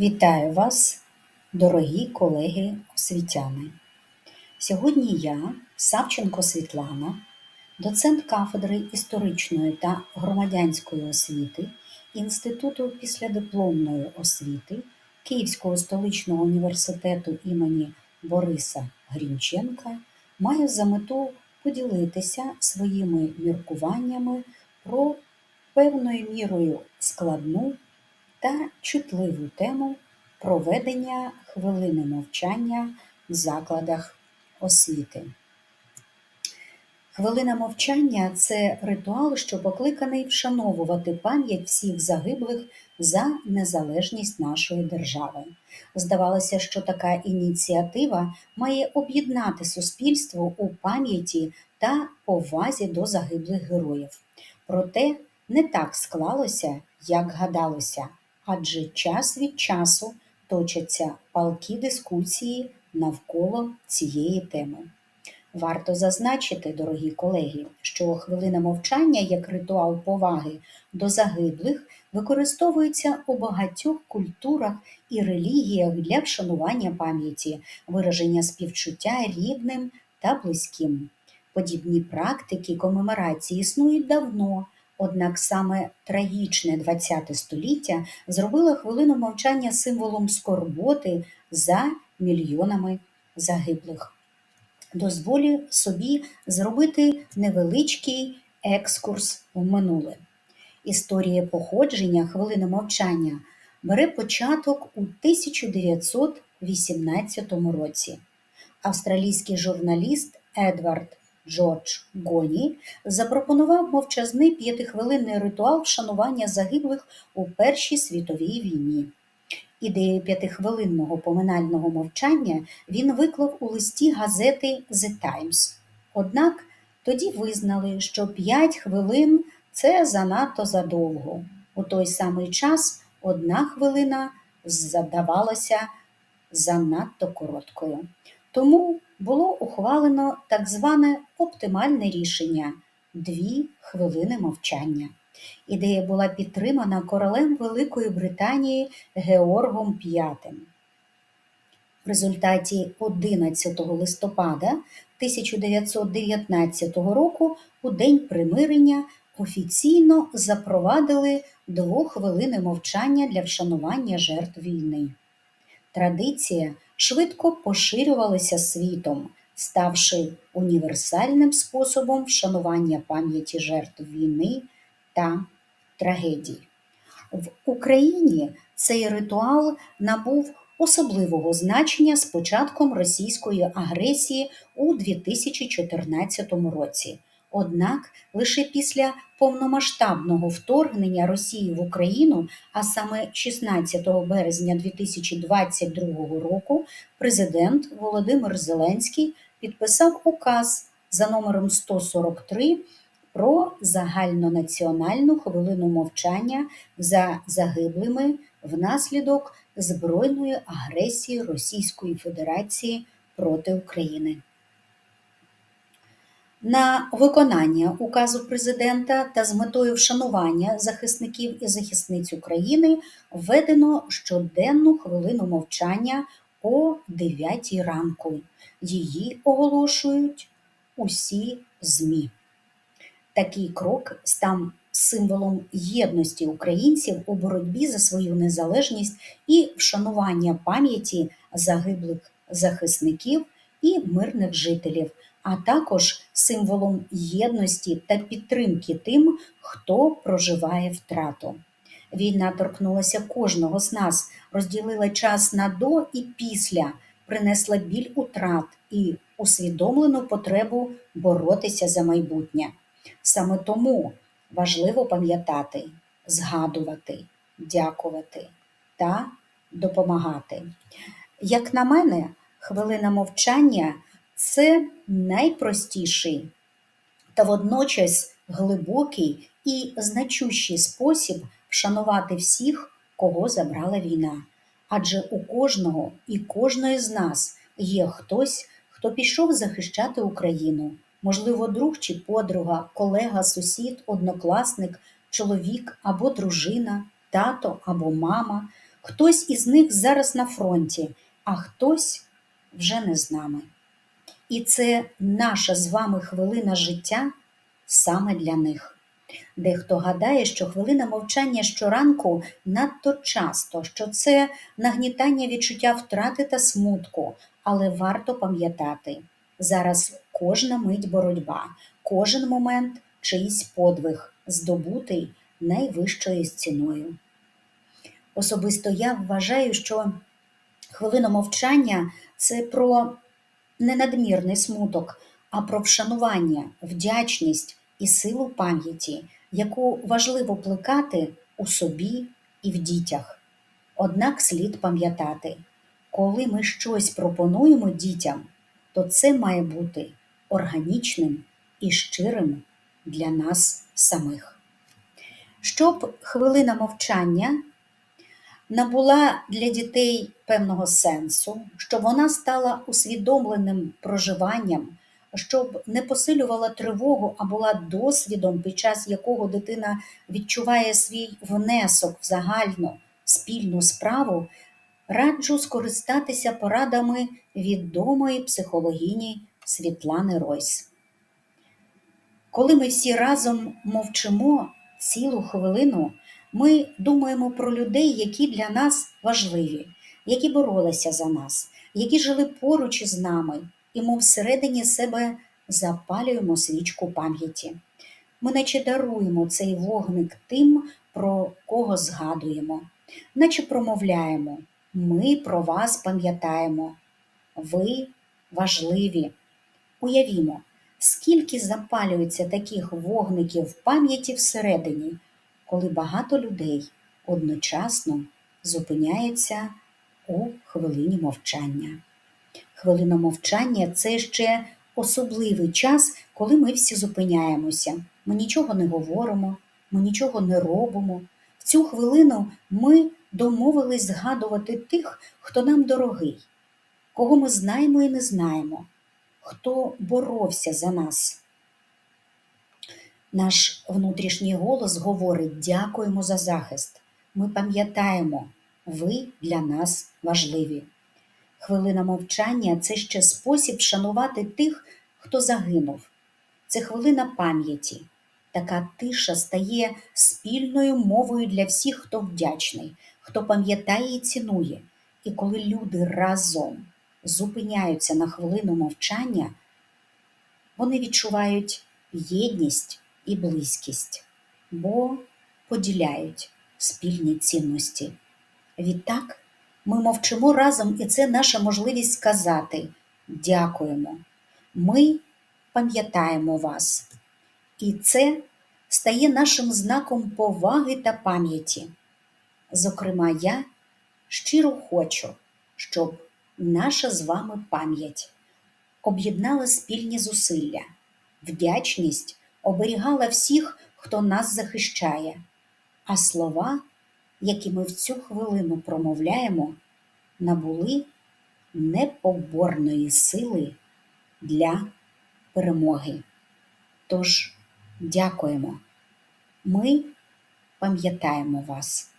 Вітаю вас, дорогі колеги освітяни. Сьогодні я, Савченко Світлана, доцент кафедри історичної та громадянської освіти Інституту післядипломної освіти Київського столичного університету імені Бориса Грінченка, маю за мету поділитися своїми міркуваннями про певною мірою складну та чутливу тему проведення хвилини мовчання в закладах освіти. Хвилина мовчання це ритуал, що покликаний вшановувати пам'ять всіх загиблих за незалежність нашої держави. Здавалося, що така ініціатива має об'єднати суспільство у пам'яті та повазі до загиблих героїв. Проте не так склалося, як гадалося адже час від часу точаться палкі дискусії навколо цієї теми. Варто зазначити, дорогі колеги, що хвилина мовчання як ритуал поваги до загиблих використовується у багатьох культурах і релігіях для вшанування пам'яті, вираження співчуття рідним та близьким. Подібні практики комеморації існують давно, Однак саме трагічне ХХ століття зробило хвилину мовчання символом скорботи за мільйонами загиблих. Дозволю собі зробити невеличкий екскурс в минуле. Історія походження хвилини мовчання бере початок у 1918 році. Австралійський журналіст Едвард Джордж Гоні запропонував мовчазний п'ятихвилинний ритуал вшанування загиблих у Першій світовій війні. Ідею п'ятихвилинного поминального мовчання він виклав у листі газети The Times. Однак тоді визнали, що п'ять хвилин це занадто задовго. У той самий час одна хвилина задавалася занадто короткою. Тому було ухвалено так зване оптимальне рішення дві хвилини мовчання. Ідея була підтримана королем Великої Британії Георгом V. В результаті 11 листопада 1919 року у День примирення офіційно запровадили двохвилини мовчання для вшанування жертв війни. Традиція швидко поширювалися світом, ставши універсальним способом вшанування пам'яті жертв війни та трагедій. В Україні цей ритуал набув особливого значення з початком російської агресії у 2014 році. Однак лише після повномасштабного вторгнення Росії в Україну, а саме 16 березня 2022 року, президент Володимир Зеленський підписав указ за номером 143 про загальнонаціональну хвилину мовчання за загиблими внаслідок збройної агресії Російської Федерації проти України. На виконання указу президента та з метою вшанування захисників і захисниць України введено щоденну хвилину мовчання о 9 ранку. Її оголошують усі ЗМІ. Такий крок став символом єдності українців у боротьбі за свою незалежність і вшанування пам'яті загиблих захисників і мирних жителів а також символом єдності та підтримки тим, хто проживає втрату. Війна торкнулася кожного з нас, розділила час на до і після, принесла біль утрат і усвідомлену потребу боротися за майбутнє. Саме тому важливо пам'ятати, згадувати, дякувати та допомагати. Як на мене, хвилина мовчання це найпростіший та водночас глибокий і значущий спосіб вшанувати всіх, кого забрала війна. Адже у кожного і кожної з нас є хтось, хто пішов захищати Україну, можливо, друг чи подруга, колега, сусід, однокласник, чоловік або дружина, тато або мама, Хтось із них зараз на фронті, а хтось вже не з нами. І це наша з вами хвилина життя саме для них. Дехто гадає, що хвилина мовчання щоранку надто часто, що це нагнітання відчуття втрати та смутку, але варто пам'ятати, зараз кожна мить боротьба, кожен момент чийсь подвиг, здобутий найвищою ціною. Особисто я вважаю, що хвилина мовчання це про не надмірний смуток, а про вшанування, вдячність і силу пам'яті, яку важливо плекати у собі і в дітях. Однак слід пам'ятати, коли ми щось пропонуємо дітям, то це має бути органічним і щирим для нас самих. Щоб хвилина мовчання набула для дітей певного сенсу, щоб вона стала усвідомленим проживанням, щоб не посилювала тривогу, а була досвідом, під час якого дитина відчуває свій внесок в загальну спільну справу, раджу скористатися порадами відомої психологині Світлани Ройс. Коли ми всі разом мовчимо цілу хвилину, ми думаємо про людей, які для нас важливі, які боролися за нас, які жили поруч із нами, і ми всередині себе запалюємо свічку пам'яті. Ми наче даруємо цей вогник тим, про кого згадуємо, наче промовляємо. Ми про вас пам'ятаємо. Ви важливі. Уявімо, скільки запалюється таких вогників пам'яті всередині, коли багато людей одночасно зупиняються у хвилині мовчання. Хвилина мовчання це ще особливий час, коли ми всі зупиняємося. Ми нічого не говоримо, ми нічого не робимо. В цю хвилину ми домовились згадувати тих, хто нам дорогий, кого ми знаємо і не знаємо, хто боровся за нас. Наш внутрішній голос говорить: дякуємо за захист. Ми пам'ятаємо, ви для нас важливі. Хвилина мовчання це ще спосіб шанувати тих, хто загинув. Це хвилина пам'яті. Така тиша стає спільною мовою для всіх, хто вдячний, хто пам'ятає і цінує. І коли люди разом зупиняються на хвилину мовчання, вони відчувають єдність і близькість, бо поділяють спільні цінності. Відтак ми мовчимо разом, і це наша можливість сказати дякуємо. Ми пам'ятаємо вас. І це стає нашим знаком поваги та пам'яті. Зокрема, я щиро хочу, щоб наша з вами пам'ять об'єднала спільні зусилля, вдячність оберігала всіх, хто нас захищає, а слова, які ми в цю хвилину промовляємо, набули непоборної сили для перемоги. Тож, дякуємо. Ми пам'ятаємо вас.